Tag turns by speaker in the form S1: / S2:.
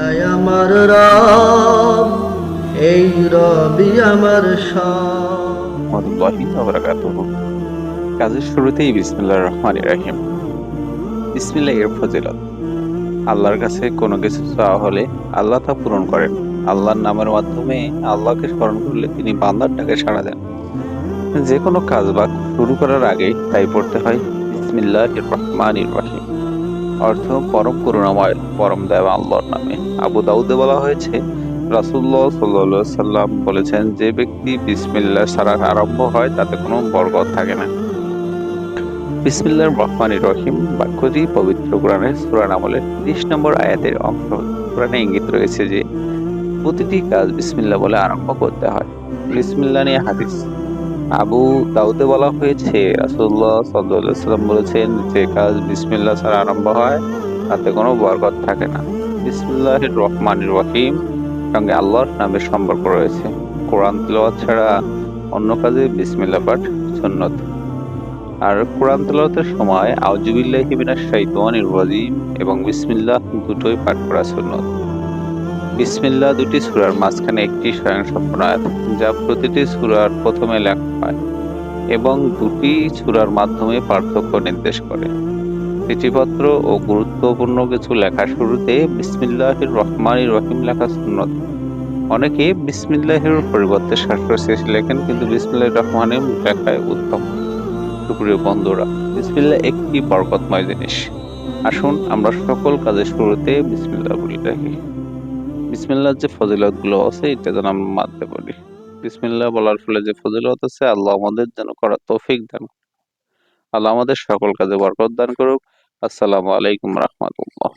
S1: বিসমিল্লাহ আমার রব, এই রবি আমার
S2: কাজের শুরুতেই বিসমিল্লাহির রহমানির রহিম। বিসমিল্লাহ এর ফজিলত। আল্লাহর কাছে কোনো কিছু চাওয়া হলে আল্লাহ তা পূরণ করেন। আল্লাহর নামের মাধ্যমে আল্লাহকে স্মরণ করলে তিনি বান্দার ডাকে সাড়া দেন। যে কোনো কাজ বা শুরু করার আগে তাই পড়তে হয় বিসমিল্লাহ রহমানির রহিম। অর্থ পরম করুণাময়, পরম দেব আল্লাহর নামে। আবু দাউদে বলা হয়েছে রাসুল্লাহ সাল্লাহ সাল্লাম বলেছেন, যে ব্যক্তি বিসমিল্লা ছাড়া আরম্ভ হয়, তাতে কোনো বরকত থাকে না। বিসমিল্লাহ রহমান রহিম, বাক্যটি পবিত্র কোরআনের সুরান আমলের তিরিশ নম্বর আয়াতের অংশ। কোরআনে ইঙ্গিত রয়েছে যে, প্রতিটি কাজ বিসমিল্লা বলে আরম্ভ করতে হয়। বিসমিল্লা নিয়ে হাদিস। আবু দাউদে বলা হয়েছে রাসুল্লাহ সাল্লাহ সাল্লাম বলেছেন যে কাজ বিসমিল্লাহ ছাড়া আরম্ভ হয়, তাতে কোনো বরকত থাকে না। বিসমিল্লাহ রহমান রহিম, সঙ্গে আল্লাহর নামের সম্পর্ক রয়েছে। কোরআন তেলাওয়াত ছাড়া অন্য কাজে বিসমিল্লাহ পাঠ সুন্নত। আর কোরআন তেলাওয়াতের সময় আউজুবিল্লাহি মিনাশ শাইতানির রাজিম এবং বিসমিল্লাহ দুটোই পাঠ করা সুন্নত। বিসমিল্লাহ দুটি সূরার মাঝখানে একটি স্বয়ংসম্পূর্ণ আয়াত, যা প্রতিটি সূরার প্রথমে লেখা হয় এবং দুটি সূরার মাধ্যমে পার্থক্য নির্দেশ করে। চিঠিপত্র ও গুরুত্বপূর্ণ কিছু লেখা শুরুতে বিসমিল্লাহির রহমানির রহিম লেখা সুন্নত। অনেকে বিসমিল্লাহির পরিবর্তে শাস্ত্র শেষ লেখেন, কিন্তু বিসমিল্লাহির রহমানের লেখায় উত্তম। সুপ্রিয় বন্ধুরা, বিসমিল্লাহ একটি বরকতময় জিনিস। আসুন আমরা সকল কাজের শুরুতে বিসমিল্লাহ বলে রাখি বিসমিল্লাহর যে ফজিলতগুলো আছে, এটা যেন আমরা মানতে পারি। বিসমিল্লাহ বলার ফলে যে ফজিলত আছে, আল্লাহ আমাদের যেন করা তৌফিক দান আল্লাহ আমাদের সকল কাজে বরকত দান করুক। আসসালামু আলাইকুম রহমতুল্লাহ।